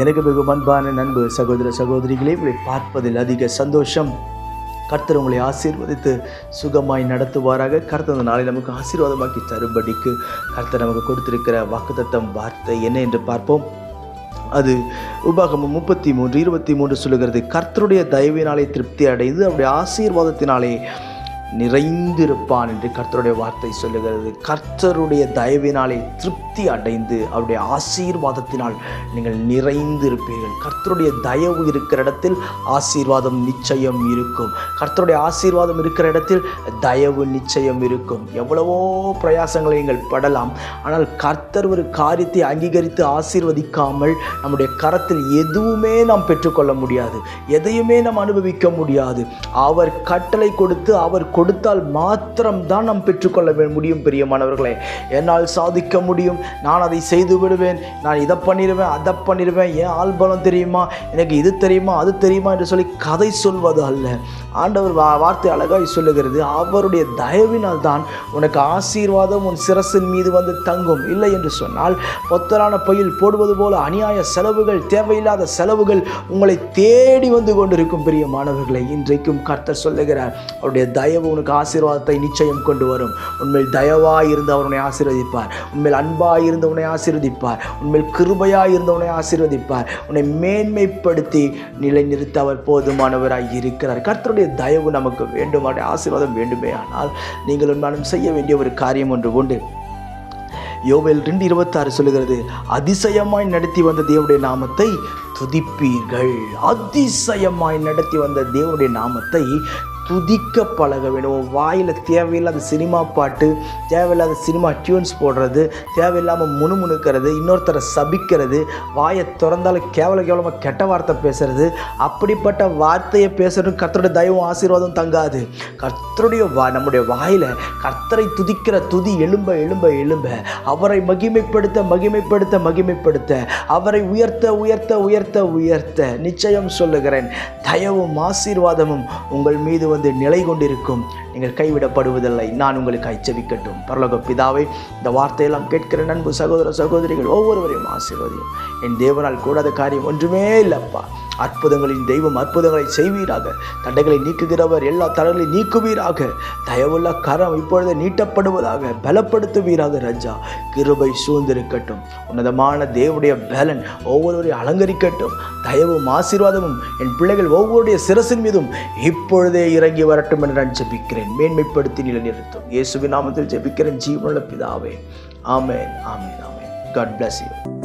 எனக்கு மிக அன்பான நண்பு சகோதர சகோதரிகளே உங்களை பார்ப்பதில் அதிக சந்தோஷம். கர்த்தர் உங்களை ஆசீர்வதித்து சுகமாய் நடத்துவாராக. கர்த்தர் அந்த நாளை நமக்கு ஆசீர்வாதமாக்கி தரும்படிக்கு கர்த்தர் நமக்கு கொடுத்திருக்கிற வாக்குத்தத்தம் வார்த்தை என்ன என்று பார்ப்போம். அது உபாகமம் முப்பத்தி மூன்று இருபத்தி மூன்று சொல்லுகிறது கர்த்தருடைய தயவினாலே திருப்தி அடைந்து அவருடைய ஆசீர்வாதத்தினாலே நிறைந்திருப்பான் என்று கர்த்தருடைய வார்த்தை சொல்லுகிறது. கர்த்தருடைய தயவினாலே திருப்தி அடைந்து அவருடைய ஆசீர்வாதத்தினால் நீங்கள் நிறைந்து இருப்பீர்கள் கர்த்தருடைய தயவு இருக்கிற இடத்தில் ஆசீர்வாதம் நிச்சயம் இருக்கும். கர்த்தருடைய ஆசீர்வாதம் இருக்கிற இடத்தில் தயவு நிச்சயம் இருக்கும். எவ்வளவோ பிரயாசங்களை நீங்கள் படலாம். ஆனால் கர்த்தர் ஒரு காரியத்தை அங்கீகரித்து ஆசீர்வதிக்காமல் நம்முடைய கரத்தில் எதுவுமே நாம் பெற்றுக்கொள்ள முடியாது. எதையுமே நாம் அனுபவிக்க முடியாது. அவர் கட்டளை கொடுத்து அவர் கொடுத்தால் மாத்திரம்தான் நாம் பெற்றுக்கொள்ள முடியும் பிரியமானவர்களே. என்னால் சாதிக்க முடியும். நான் அதை செய்து விடுவேன். நான் இதை பண்ணிடுவேன் அதை பண்ணிடுவேன். ஏன் ஆள்பலம் தெரியுமா? எனக்கு இது தெரியுமா? அது தெரியுமா? என்று சொல்லி கதை சொல்வது அல்ல. ஆண்டவர் வா வார்த்தை அழகாய் சொல்லுகிறது. அவருடைய தயவினால் தான் உனக்கு ஆசீர்வாதம் உன் சிரசின் மீது வந்து தங்கும். இல்லை என்று சொன்னால் பொத்தலான பையில் போடுவது போல அநியாய செலவுகள் தேவையில்லாத செலவுகள் உங்களை தேடி வந்து கொண்டிருக்கும் பெரிய மாணவர்களை இன்றைக்கும் கர்த்தர் சொல்லுகிறார் அவருடைய தயவு உனக்கு ஆசீர்வாதத்தை நிச்சயம் கொண்டு வரும். உண்மையில் தயவாய் இருந்து அவர் உன்னை ஆசீர்வதிப்பார். உண்மையில் அன்பாய் இருந்து உன்னை ஆசீர்வதிப்பார். உண்மையில் கிருபையாய் இருந்து உன்னை ஆசீர்வதிப்பார். உன்னை மேன்மைப்படுத்தி நிலைநிறுத்த அவர் போதுமானவராய் இருக்கிறார். கர்த்தருடைய தயவு நமக்கு வேண்டும். அவருடைய ஆசீர்வாதம் வேண்டுமே. ஆனால் நீங்கள் உண்மையாலும் செய்ய வேண்டிய ஒரு காரியம் ஒன்று உண்டு. யோவேல் ரெண்டு இருபத்தாறு சொல்லுகிறது அதிசயமாய் நடத்தி வந்த தேவனுடைய நாமத்தை துதிப்பீர்கள். அதிசயமாய் நடத்தி வந்த தேவனுடைய நாமத்தை துதிக்க பழக வேணும் வாயில் தேவையில்லாத சினிமா பாட்டு தேவையில்லாத சினிமா டியூன்ஸ் போடுறது தேவையில்லாமல் முணுமுணுக்கிறது இன்னொருத்தரை சபிக்கிறது வாயை திறந்தாலும் கேவல கேவலமாக கெட்ட வார்த்தை பேசுறது அப்படிப்பட்ட வார்த்தையை பேசுறது கர்த்தருடைய தயவும் ஆசீர்வாதம் தங்காது. கர்த்தருடைய வா நம்முடைய வாயில் கர்த்தரை துதிக்கிற துதி எழும்ப எழும்ப எழும்ப. அவரை மகிமைப்படுத்த மகிமைப்படுத்த மகிமைப்படுத்த. அவரை உயர்த்த உயர்த்த உயர்த்த உயர்த்த. நிச்சயம் சொல்லுகிறேன். தயவும் ஆசீர்வாதமும் உங்கள் மீது வந்து நிலை கொண்டிருக்கும். நீங்கள் கைவிடப்படுவதில்லை. நான் உங்களுக்கு அச்சபிக்கட்டும் பரலோக பிதாவை இந்த வார்த்தையெல்லாம் கேட்கிற நண்பு சகோதர சகோதரிகள் ஒவ்வொருவரையும் ஆசீர்வதியும். என் தேவனால் கூடாத காரியம் ஒன்றுமே இல்லைப்பா. அற்புதங்களின் தெய்வம் அற்புதங்களை செய்வீராக. தடைகளை நீக்குகிறவர் எல்லா தடைகளையும் நீக்குவீராக. தயவுள்ள கரம் இப்பொழுது நீட்டப்படுவதாக பலப்படுத்துவீராக ரஜா. கிருபை சூழ்ந்திருக்கட்டும். உன்னதமான தேவனுடைய பலன் ஒவ்வொருவரையும் அலங்கரிக்கட்டும். தயவும் ஆசீர்வாதமும் என் பிள்ளைகள் ஒவ்வொருடைய சிரசின் மீதும் இப்பொழுதே இறை இறங்கி வரட்டும் என்று நான் ஜெபிக்கிறேன். மேன்மைப்படுத்தி நிலைநிறுத்தும். இயேசுவின் நாமத்தில் ஜெபிக்கிறேன். ஜீவனுள்ள பிதாவே. ஆமேன் ஆமேன் ஆமேன். God bless you